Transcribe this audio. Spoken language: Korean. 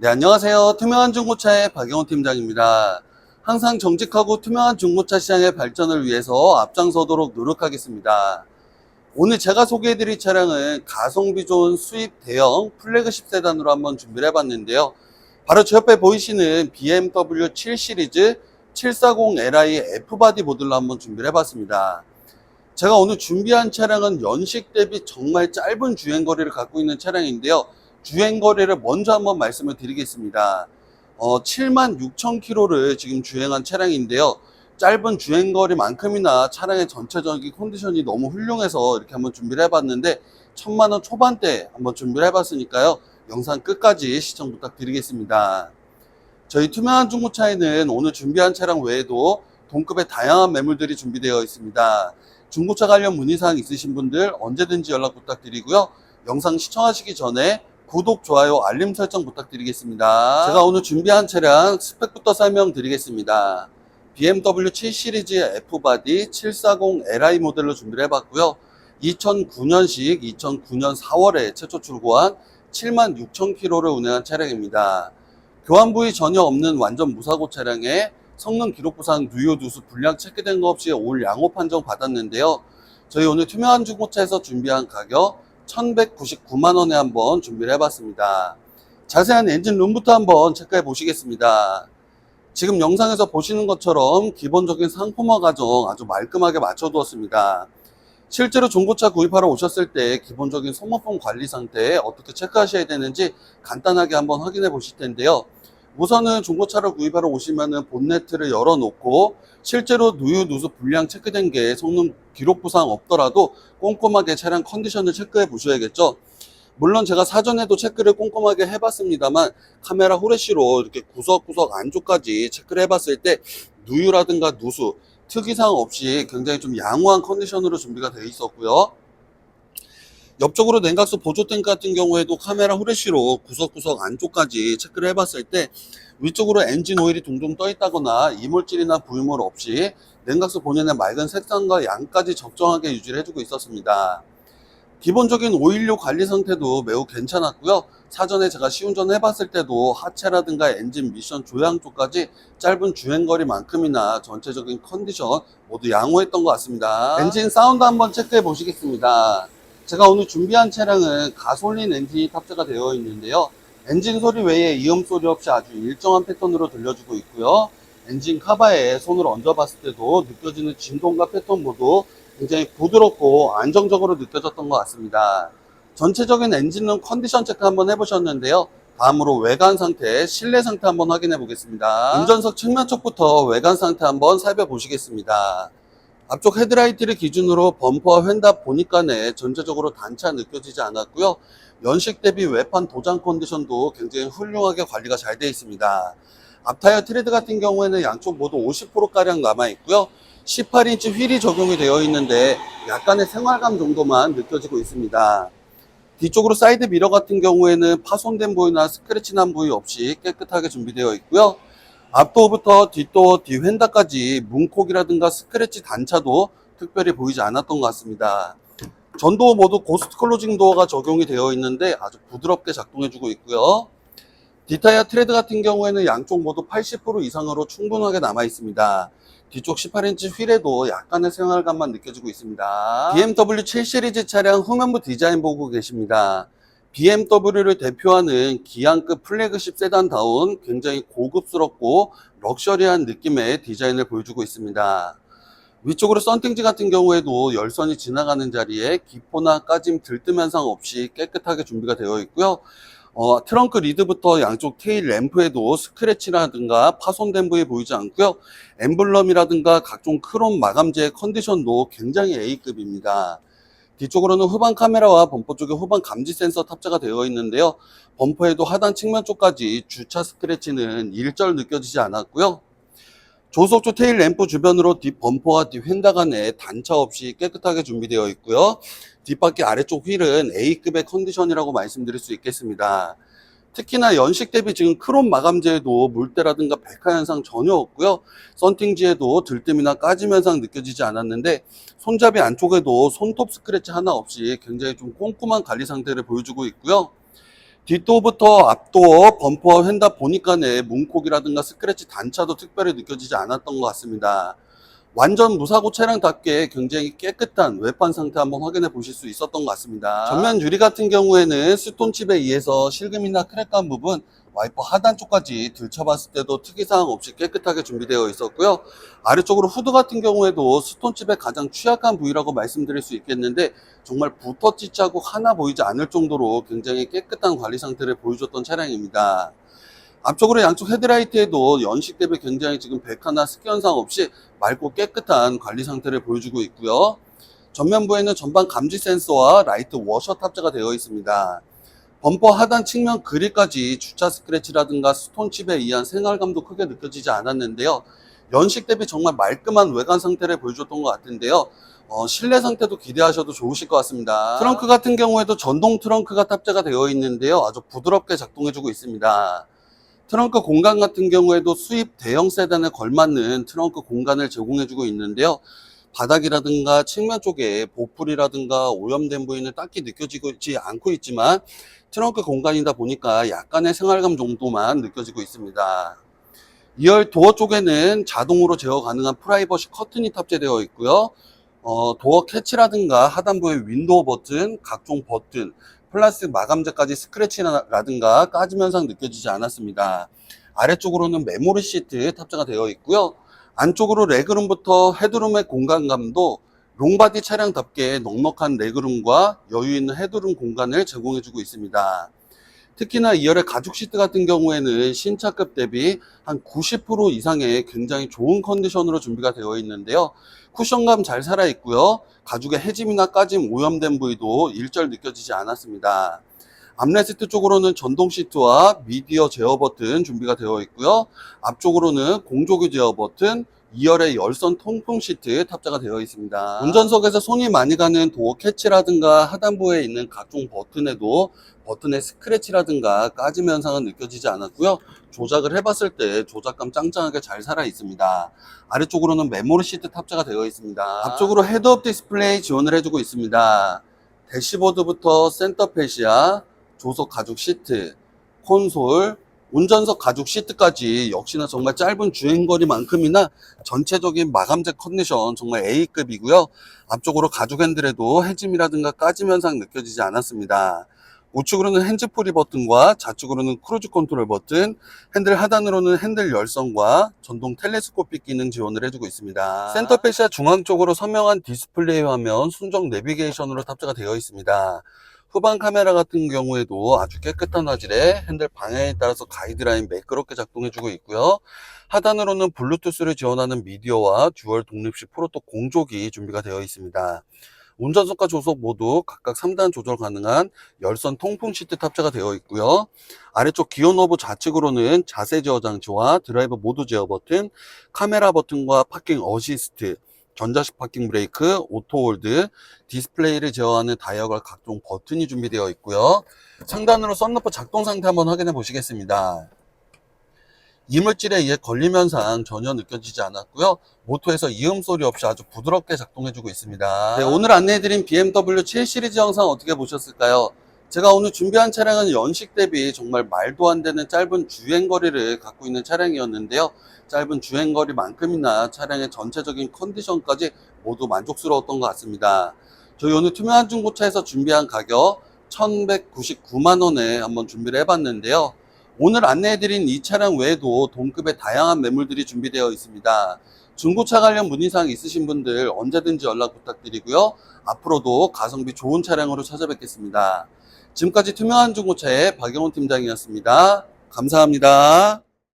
네, 안녕하세요. 투명한 중고차의 박영호 팀장입니다. 항상 정직하고 투명한 중고차 시장의 발전을 위해서 앞장서도록 노력하겠습니다. 오늘 제가 소개해드릴 차량은 가성비 좋은 수입 대형 플래그십 세단으로 한번 준비를 해봤는데요. 바로 저 옆에 보이시는 BMW 7 시리즈 740li F바디 모델로 한번 준비를 해봤습니다. 제가 오늘 준비한 차량은 연식 대비 정말 짧은 주행거리를 갖고 있는 차량인데요. 주행 거리를 먼저 한번 말씀을 드리겠습니다. 어, 7만 6천 킬로를 지금 주행한 차량인데요. 짧은 주행 거리만큼이나 차량의 전체적인 컨디션이 너무 훌륭해서 이렇게 한번 준비를 해봤는데 천만 원 초반대 한번 준비를 해봤으니까요. 영상 끝까지 시청 부탁드리겠습니다. 저희 투명한 중고차에는 오늘 준비한 차량 외에도 동급의 다양한 매물들이 준비되어 있습니다. 중고차 관련 문의사항 있으신 분들 언제든지 연락 부탁드리고요. 영상 시청하시기 전에 구독, 좋아요, 알림 설정 부탁드리겠습니다. 제가 오늘 준비한 차량 스펙부터 설명드리겠습니다. BMW 7 시리즈의 F바디 740li 모델로 준비를 해봤고요. 2009년식 2009년 4월에 최초 출고한 76,000km를 운행한 차량입니다. 교환 부위 전혀 없는 완전 무사고 차량에 성능 기록 부상 누유 누수 불량 체크된 거 없이 올 양호 판정 받았는데요. 저희 오늘 투명한 중고차에서 준비한 가격 1199만 원에 한번 준비를 해봤습니다. 자세한 엔진 룸부터 한번 체크해 보시겠습니다. 지금 영상에서 보시는 것처럼 기본적인 상품화 과정 아주 말끔하게 맞춰두었습니다. 실제로 중고차 구입하러 오셨을 때 기본적인 소모품 관리 상태 어떻게 체크하셔야 되는지 간단하게 한번 확인해 보실 텐데요. 우선은 중고차를 구입하러 오시면은 본네트를 열어놓고 실제로 누유 누수 불량 체크된 게 성능 기록 부상 없더라도 꼼꼼하게 차량 컨디션을 체크해 보셔야겠죠. 물론 제가 사전에도 체크를 꼼꼼하게 해봤습니다만 카메라 후레쉬로 이렇게 구석구석 안쪽까지 체크를 해봤을 때 누유라든가 누수 특이사항 없이 굉장히 좀 양호한 컨디션으로 준비가 되어 있었고요. 옆쪽으로 냉각수 보조탱크 같은 경우에도 카메라 후레쉬로 구석구석 안쪽까지 체크를 해봤을 때 위쪽으로 엔진 오일이 둥둥 떠 있다거나 이물질이나 부유물 없이 냉각수 본연의 맑은 색상과 양까지 적정하게 유지를 해주고 있었습니다. 기본적인 오일료 관리 상태도 매우 괜찮았고요. 사전에 제가 시운전 해봤을 때도 하체라든가 엔진 미션 조향 쪽까지 짧은 주행거리만큼이나 전체적인 컨디션 모두 양호했던 것 같습니다. 엔진 사운드 한번 체크해 보시겠습니다. 제가 오늘 준비한 차량은 가솔린 엔진이 탑재가 되어 있는데요. 엔진 소리 외에 이음 소리 없이 아주 일정한 패턴으로 들려주고 있고요. 엔진 카바에 손을 얹어봤을 때도 느껴지는 진동과 패턴 모두 굉장히 부드럽고 안정적으로 느껴졌던 것 같습니다. 전체적인 엔진룸 컨디션 체크 한번 해보셨는데요. 다음으로 외관 상태, 실내 상태 한번 확인해 보겠습니다. 운전석 측면 쪽부터 외관 상태 한번 살펴보시겠습니다. 앞쪽 헤드라이트를 기준으로 범퍼와 휀다 보니까네 전체적으로 단차 느껴지지 않았고요. 연식 대비 외판 도장 컨디션도 굉장히 훌륭하게 관리가 잘 되어 있습니다. 앞타이어 트레드 같은 경우에는 양쪽 모두 50%가량 남아있고요. 18인치 휠이 적용이 되어 있는데 약간의 생활감 정도만 느껴지고 있습니다. 뒤쪽으로 사이드 미러 같은 경우에는 파손된 부위나 스크래치 난 부위 없이 깨끗하게 준비되어 있고요. 앞도어부터 뒷도어, 뒤휀다까지 문콕이라든가 스크래치 단차도 특별히 보이지 않았던 것 같습니다. 전도어 모두 고스트 클로징 도어가 적용이 되어 있는데 아주 부드럽게 작동해주고 있고요. 디타이어 트레드 같은 경우에는 양쪽 모두 80% 이상으로 충분하게 남아 있습니다. 뒤쪽 18인치 휠에도 약간의 생활감만 느껴지고 있습니다. BMW 7 시리즈 차량 후면부 디자인 보고 계십니다. BMW를 대표하는 기안급 플래그십 세단다운 굉장히 고급스럽고 럭셔리한 느낌의 디자인을 보여주고 있습니다. 위쪽으로 썬팅지 같은 경우에도 열선이 지나가는 자리에 기포나 까짐 들뜸 현상 없이 깨끗하게 준비가 되어 있고요. 어, 트렁크 리드부터 양쪽 테일 램프에도 스크래치라든가 파손된 부위 보이지 않고요. 엠블럼이라든가 각종 크롬 마감재의 컨디션도 굉장히 A급입니다. 뒤쪽으로는 후방 카메라와 범퍼 쪽에 후방 감지 센서 탑재가 되어 있는데요. 범퍼에도 하단 측면 쪽까지 주차 스크래치는 일절 느껴지지 않았고요. 조속조 테일 램프 주변으로 뒷 범퍼와 뒷 휀다 간에 단차 없이 깨끗하게 준비되어 있고요. 뒷바퀴 아래쪽 휠은 A급의 컨디션이라고 말씀드릴 수 있겠습니다. 특히나 연식 대비 지금 크롬 마감재에도 물때라든가 백화 현상 전혀 없고요. 썬팅지에도 들뜸이나 까짐 현상 느껴지지 않았는데 손잡이 안쪽에도 손톱 스크래치 하나 없이 굉장히 좀 꼼꼼한 관리 상태를 보여주고 있고요. 뒷도어부터 앞도어, 범퍼, 휀다 보니까는 문콕이라든가 스크래치 단차도 특별히 느껴지지 않았던 것 같습니다. 완전 무사고 차량답게 굉장히 깨끗한 외판 상태 한번 확인해 보실 수 있었던 것 같습니다. 전면 유리 같은 경우에는 스톤칩에 의해서 실금이나 크랙간 부분 와이퍼 하단 쪽까지 들춰봤을 때도 특이사항 없이 깨끗하게 준비되어 있었고요. 아래쪽으로 후드 같은 경우에도 스톤칩의 가장 취약한 부위라고 말씀드릴 수 있겠는데 정말 붓터치 자국 하나 보이지 않을 정도로 굉장히 깨끗한 관리 상태를 보여줬던 차량입니다. 앞쪽으로 양쪽 헤드라이트에도 연식 대비 굉장히 지금 백화나 습기 현상 없이 맑고 깨끗한 관리 상태를 보여주고 있고요. 전면부에는 전방 감지 센서와 라이트 워셔 탑재가 되어 있습니다. 범퍼 하단 측면 그릴까지 주차 스크래치라든가 스톤칩에 의한 생활감도 크게 느껴지지 않았는데요. 연식 대비 정말 말끔한 외관 상태를 보여줬던 것 같은데요. 어, 실내 상태도 기대하셔도 좋으실 것 같습니다. 트렁크 같은 경우에도 전동 트렁크가 탑재가 되어 있는데요. 아주 부드럽게 작동해주고 있습니다. 트렁크 공간 같은 경우에도 수입 대형 세단에 걸맞는 트렁크 공간을 제공해주고 있는데요. 바닥이라든가 측면 쪽에 보풀이라든가 오염된 부위는 딱히 느껴지고 있지 않고 있지만 트렁크 공간이다 보니까 약간의 생활감 정도만 느껴지고 있습니다. 2열 도어 쪽에는 자동으로 제어 가능한 프라이버시 커튼이 탑재되어 있고요. 어, 도어 캐치라든가 하단부의 윈도우 버튼, 각종 버튼, 플라스틱 마감재까지 스크래치라든가 까짐 현상 느껴지지 않았습니다. 아래쪽으로는 메모리 시트 탑재가 되어 있고요. 안쪽으로 레그룸부터 헤드룸의 공간감도 롱바디 차량답게 넉넉한 레그룸과 여유 있는 헤드룸 공간을 제공해주고 있습니다. 특히나 2열의 가죽 시트 같은 경우에는 신차급 대비 한 90% 이상의 굉장히 좋은 컨디션으로 준비가 되어 있는데요. 쿠션감 잘 살아 있고요. 가죽의 해짐이나 까짐 오염된 부위도 일절 느껴지지 않았습니다. 암레시트 쪽으로는 전동 시트와 미디어 제어 버튼 준비가 되어 있고요. 앞쪽으로는 공조기 제어 버튼, 2열의 열선 통풍 시트 탑재가 되어 있습니다. 운전석에서 손이 많이 가는 도어 캐치라든가 하단부에 있는 각종 버튼에도 버튼의 스크래치라든가 까짐 현상은 느껴지지 않았고요. 조작을 해봤을 때 조작감 짱짱하게 잘 살아 있습니다. 아래쪽으로는 메모리 시트 탑재가 되어 있습니다. 앞쪽으로 헤드업 디스플레이 지원을 해주고 있습니다. 대시보드부터 센터 페시아, 조석 가죽 시트, 콘솔, 운전석 가죽 시트까지 역시나 정말 짧은 주행거리만큼이나 전체적인 마감재 컨디션 정말 A급이고요. 앞쪽으로 가죽 핸들에도 해짐이라든가 까짐 현상 느껴지지 않았습니다. 우측으로는 핸즈프리 버튼과 좌측으로는 크루즈 컨트롤 버튼, 핸들 하단으로는 핸들 열선과 전동 텔레스코픽 기능 지원을 해주고 있습니다. 센터페시아 중앙 쪽으로 선명한 디스플레이 화면, 순정 내비게이션으로 탑재가 되어 있습니다. 후방 카메라 같은 경우에도 아주 깨끗한 화질의 핸들 방향에 따라서 가이드라인 매끄럽게 작동해주고 있고요. 하단으로는 블루투스를 지원하는 미디어와 듀얼 독립식 프로토 공조기 준비가 되어 있습니다. 운전석과 조석 모두 각각 3단 조절 가능한 열선 통풍 시트 탑재가 되어 있고요. 아래쪽 기어 노브 좌측으로는 자세 제어 장치와 드라이브 모드 제어 버튼, 카메라 버튼과 파킹 어시스트, 전자식 파킹 브레이크, 오토 홀드, 디스플레이를 제어하는 다이얼과 각종 버튼이 준비되어 있고요. 상단으로 썬루프 작동 상태 한번 확인해 보시겠습니다. 이물질에 의해 걸림 현상 전혀 느껴지지 않았고요. 모터에서 이음 소리 없이 아주 부드럽게 작동해주고 있습니다. 네, 오늘 안내해드린 BMW 7 시리즈 영상 어떻게 보셨을까요? 제가 오늘 준비한 차량은 연식 대비 정말 말도 안 되는 짧은 주행거리를 갖고 있는 차량이었는데요. 짧은 주행거리만큼이나 차량의 전체적인 컨디션까지 모두 만족스러웠던 것 같습니다. 저희 오늘 투명한 중고차에서 준비한 가격 1199만원에 한번 준비를 해봤는데요. 오늘 안내해드린 이 차량 외에도 동급의 다양한 매물들이 준비되어 있습니다. 중고차 관련 문의사항 있으신 분들 언제든지 연락 부탁드리고요. 앞으로도 가성비 좋은 차량으로 찾아뵙겠습니다. 지금까지 투명한 중고차의 박영훈 팀장이었습니다. 감사합니다.